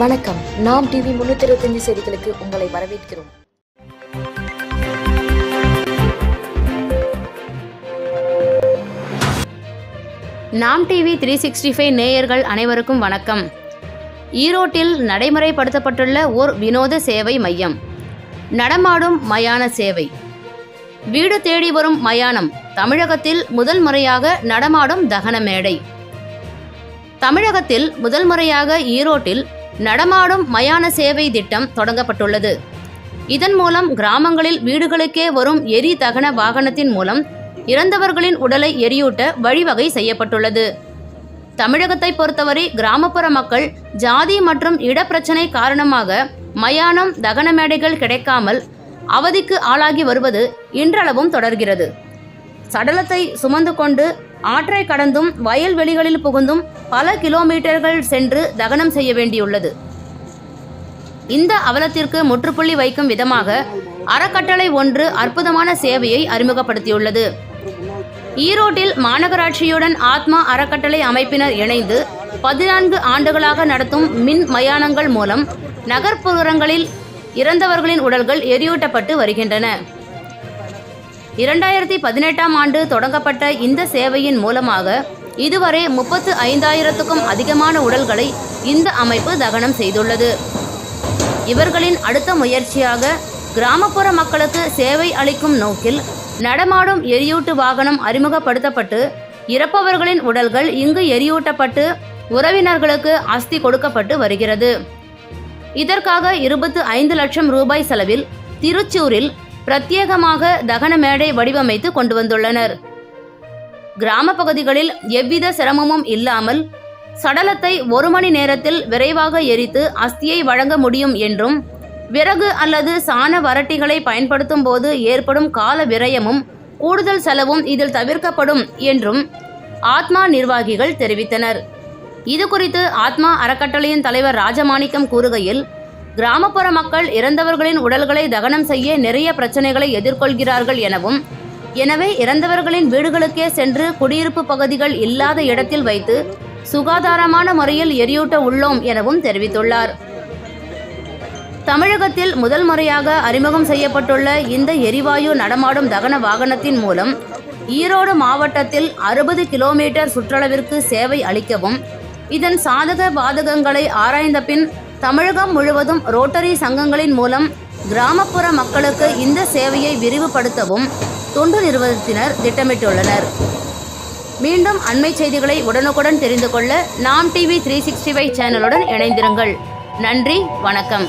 வணக்கம். நாம் டிவி முன்னூத்தி இருபத்தஞ்சு செய்திகளுக்கு உங்களை வரவேற்கிறோம். நாம் டிவி த்ரீ சிக்ஸ்டி ஃபைவ் நேயர்கள் அனைவருக்கும் வணக்கம். ஈரோட்டில் நடைமுறைப்படுத்தப்பட்டுள்ள ஓர் வினோத சேவை மையம். நடமாடும் மயான சேவை. வீடு தேடி வரும் மயானம் தமிழகத்தில் முதல் முறையாக நடமாடும் தகன மேடை. தமிழகத்தில் முதல் முறையாக ஈரோட்டில் நடமாடும் மயான சேவை திட்டம் தொடங்கப்பட்டுள்ளது. இதன் மூலம் கிராமங்களில் வீடுகளுக்கே வரும் எரி தகன வாகனத்தின் மூலம் இறந்தவர்களின் உடலை எரியூட்ட வழிவகை செய்யப்பட்டுள்ளது. தமிழகத்தை பொறுத்தவரை கிராமப்புற மக்கள் ஜாதி மற்றும் இடப்பிரச்சனை காரணமாக மயானம் தகன மேடைகள் கிடைக்காமல் அவதிக்கு ஆளாகி வருவது இன்றளவும் தொடர்கிறது. சடலத்தை சுமந்து கொண்டு ஆற்றை கடந்தும் வயல்வெளிகளில் புகுந்தும் பல கிலோமீட்டர்கள் சென்று தகனம் செய்ய வேண்டியுள்ளது. இந்த அவலத்திற்கு முற்றுப்புள்ளி வைக்கும் விதமாக அறக்கட்டளை ஒன்று அற்புதமான சேவையை அறிமுகப்படுத்தியுள்ளது. ஈரோட்டில் மாநகராட்சியுடன் ஆத்மா அறக்கட்டளை அமைப்பினர் இணைந்து பதினான்கு ஆண்டுகளாக நடத்தும் மின் மயானங்கள் மூலம் நகர்ப்புறங்களில் இறந்தவர்களின் உடல்கள் எரியூட்டப்பட்டு வருகின்றன. இரண்டாயிரத்தி பதினெட்டாம் ஆண்டு தொடங்கப்பட்ட இந்த சேவையின் மூலமாக இதுவரை முப்பத்து ஐந்தாயிரத்துக்கும் அதிகமான உடல்களை இந்த அமைப்பு தகனம் செய்துள்ளது. இவர்களின் அடுத்த முயற்சியாக கிராமப்புற மக்களுக்கு சேவை அளிக்கும் நோக்கில் நடமாடும் எரியூட்டு வாகனம் அறிமுகப்படுத்தப்பட்டு இறப்பவர்களின் உடல்கள் இங்கு எரியூட்டப்பட்டு உறவினர்களுக்கு அஸ்தி கொடுக்கப்பட்டு வருகிறது. இதற்காக இருபத்து ஐந்து லட்சம் ரூபாய் செலவில் திருச்சூரில் பிரத்யேகமாக தகன மேடை வடிவமைத்து கொண்டு வந்துள்ளனர் கிராம பகுதிகளில் எவ்வித சிரமமும் இல்லாமல் சடலத்தை ஒரு மணி நேரத்தில் விரைவாக எரித்து அஸ்தியை வழங்க முடியும் என்றும் விறகு அல்லது சாண வரட்டிகளை பயன்படுத்தும் போது ஏற்படும் கால விரயமும் கூடுதல் செலவும் இதில் தவிர்க்கப்படும் என்றும் ஆத்மா நிர்வாகிகள் தெரிவித்தனர். இது குறித்து ஆத்மா அறக்கட்டளையின் தலைவர் ராஜமாணிக்கம் கூறுகையில் கிராமப்புற மக்கள் இறந்தவர்களின் உடல்களை தகனம் செய்ய நிறைய பிரச்சனைகளை எதிர்கொள்கிறார்கள் எனவும் எனவே இறந்தவர்களின் வீடுகளுக்கே சென்று குடியிருப்பு பகுதிகள் இல்லாத இடத்தில் வைத்து சுகாதாரமான முறையில் எரியூட்ட உள்ளோம் எனவும் தெரிவித்துள்ளார். தமிழகத்தில் முதல் முறையாக அறிமுகம் செய்யப்பட்டுள்ள இந்த எரிவாயு நடமாடும் தகன வாகனத்தின் மூலம் ஈரோடு மாவட்டத்தில் அறுபது கிலோமீட்டர் சுற்றளவிற்கு சேவை அளிக்கவும் இதன் சாதக பாதகங்களை ஆராய்ந்த பின் தமிழகம் முழுவதும் ரோட்டரி சங்கங்களின் மூலம் கிராமப்புற மக்களுக்கு இந்த சேவையை விரிவுபடுத்தவும் தொண்டு நிறுவனத்தினர் திட்டமிட்டுள்ளனர். மீண்டும் அண்மை செய்திகளை உடனுக்குடன் தெரிந்து கொள்ள நாம் டிவி த்ரீ சிக்ஸ்டி ஃபைவ் சேனலுடன் இணைந்திருங்கள். நன்றி வணக்கம்.